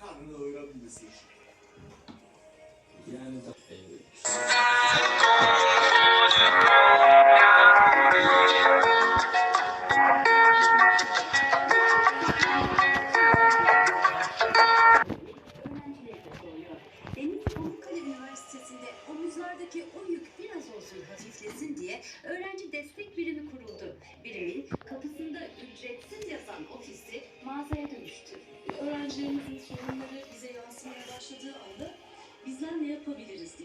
Karnını doyurabilmesi için. Yani... Ee, omuzlardaki o yük biraz olsun hafiflesin diye öğrenci destek birimi kuruldu. Birimin kapısında ücretsiz yazan ofisi mağazaya dönüştü. öğrencilerimizin sorunları bize yansımaya başladığı anda bizler ne yapabiliriz.